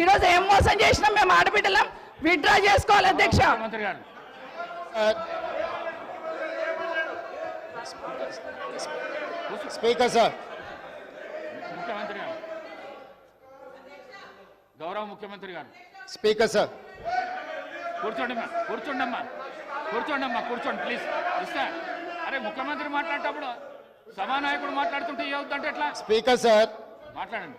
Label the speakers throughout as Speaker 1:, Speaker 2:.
Speaker 1: ఈరోజు ఏం మోసం చేసినాం మేము ఆడబిడ్డలం? విత్డ్రా చేసుకోవాలి అధ్యక్ష.
Speaker 2: Speaker sir.
Speaker 3: ముఖ్యమంత్రి గారు. గౌరవ ముఖ్యమంత్రి గారు.
Speaker 2: Speaker sir.
Speaker 3: కూర్చోండి అమ్మా కూర్చోండి అమ్మా. కూర్చోండి అమ్మా కూర్చోండి ప్లీజ్ ఇస్తా. అరే ముఖ్యమంత్రి మాట్లాడేటప్పుడు సభానాయకుడు మాట్లాడుతుంటే ఏవుద్దంటే ఎట్లా?
Speaker 2: Speaker sir.
Speaker 3: మాట్లాడండి.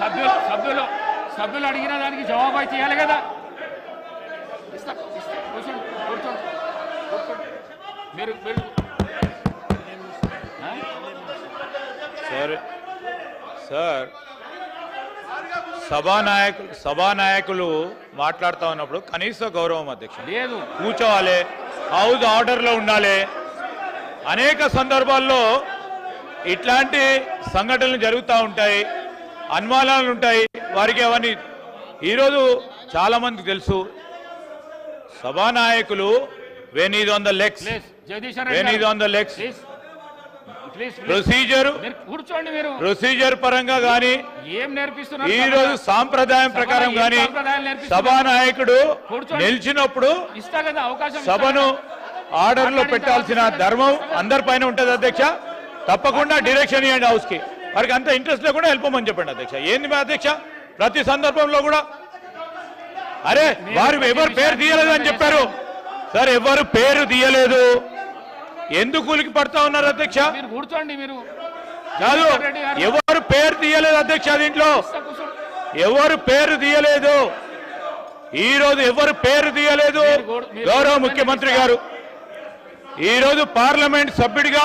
Speaker 3: సభ్యులు సభ్యులు సభ్యులు అడిగిన దానికి జవాబు అయితే ఇవ్వాలి కదా. ఇస్తా ఇస్తా కూర్చోండి కూర్చోండి కూర్చోండి. మీరు?
Speaker 4: సార్ సార్ సభానాయకులు సభానాయకులు మాట్లాడుతూ ఉన్నప్పుడు కనీస గౌరవం అధ్యక్ష.
Speaker 3: లేదు.
Speaker 4: కూర్చోవాలి హౌస్ ఆర్డర్లో ఉండాలి. అనేక సందర్భాల్లో ఇట్లాంటి సంఘటనలు జరుగుతూ ఉంటాయి. అనుమానాలు ఉంటాయి. వారికి అవన్నీ ఈరోజు చాలామందికి తెలుసు. సభానాయకులు when is on the legs when is on the legs procedure.
Speaker 3: కూర్చోండి మీరు.
Speaker 4: ప్రొసీజర్ పరంగా కానీ
Speaker 3: ఏం నేర్పిస్తున్నారు?
Speaker 4: ఈ రోజు సాంప్రదాయం ప్రకారం గాని? సభానాయకుడు. నిలిచినప్పుడు
Speaker 3: ఇస్తా కదా అవకాశం ఇస్తా
Speaker 4: సభను. ఆర్డర్లో పెట్టాల్సిన ధర్మం అందరిపైన ఉంటది అధ్యక్ష. తప్పకుండా డైరెక్షన్ ఇవ్వండి హౌస్కి. వారికి అంత ఇంట్రెస్ట్ లేకుండా వెళ్ళిపోమని చెప్పండి అధ్యక్ష. ఏంది మా అధ్యక్ష? ప్రతి సందర్భంలో కూడా అరే వారు ఎవరు పేరు తీయలేదు అని చెప్పారు. సార్ ఎవరు పేరు తీయలేదు. ఎందుకు కూలికి పడతా ఉన్నారు అధ్యక్ష?
Speaker 3: కూర్చోండి మీరు.
Speaker 4: కాదు. ఎవరు పేరు తీయలేదు అధ్యక్ష దీంట్లో. ఎవరు పేరు తీయలేదు? ఈ రోజు ఎవరు పేరు తీయలేదు? గౌరవ ముఖ్యమంత్రి గారు. ఈ రోజు పార్లమెంట్ సభ్యుడిగా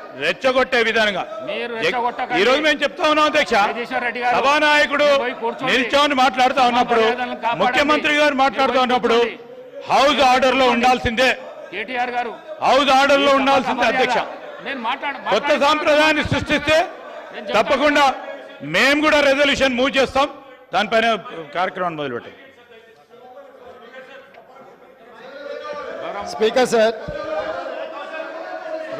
Speaker 4: రెచ్చగొట్టే విధంగా. ఈ రోజు మేము చెప్తా ఉన్నాం అధ్యక్ష సభానాయకుడు. నిల్చొని మాట్లాడుతూ ఉన్నప్పుడు. ముఖ్యమంత్రి గారు మాట్లాడుతూ ఉన్నప్పుడు. హౌస్ ఆర్డర్లో ఉండాల్సిందే
Speaker 3: కేటీఆర్ గారు
Speaker 4: హౌస్
Speaker 3: ఆర్డర్లో
Speaker 4: ఉండాల్సిందే అధ్యక్ష
Speaker 3: నేను మాట్లాడ
Speaker 4: కొత్త. సాంప్రదాయాన్ని సృష్టిస్తే. తప్పకుండా మేము కూడా రెజల్యూషన్ మూవ్ చేస్తాం దానిపైన కార్యక్రమాన్ని మొదలుపెట్టాం
Speaker 2: స్పీకర్ సార్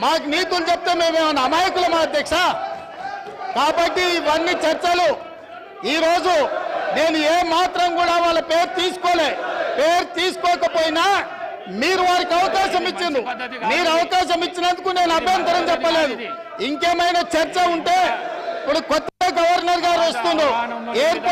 Speaker 2: మాకు నీతులు చెప్తే మేమేమన్నా అమాయకులమా అధ్యక్ష? కాబట్టి ఇవన్నీ చర్చలు. ఈ రోజు నేను ఏ మాత్రం కూడా వాళ్ళ పేరు తీసుకోలే. పేరు తీసుకోకపోయినా మీరు వారికి అవకాశం ఇచ్చింది మీరు అవకాశం ఇచ్చినందుకు నేను అభ్యంతరం చెప్పలేదు. ఇంకేమైనా చర్చ ఉంటే ఇప్పుడు కొత్త గవర్నర్ గారు వస్తున్నారు ఎయిర్పోర్ట్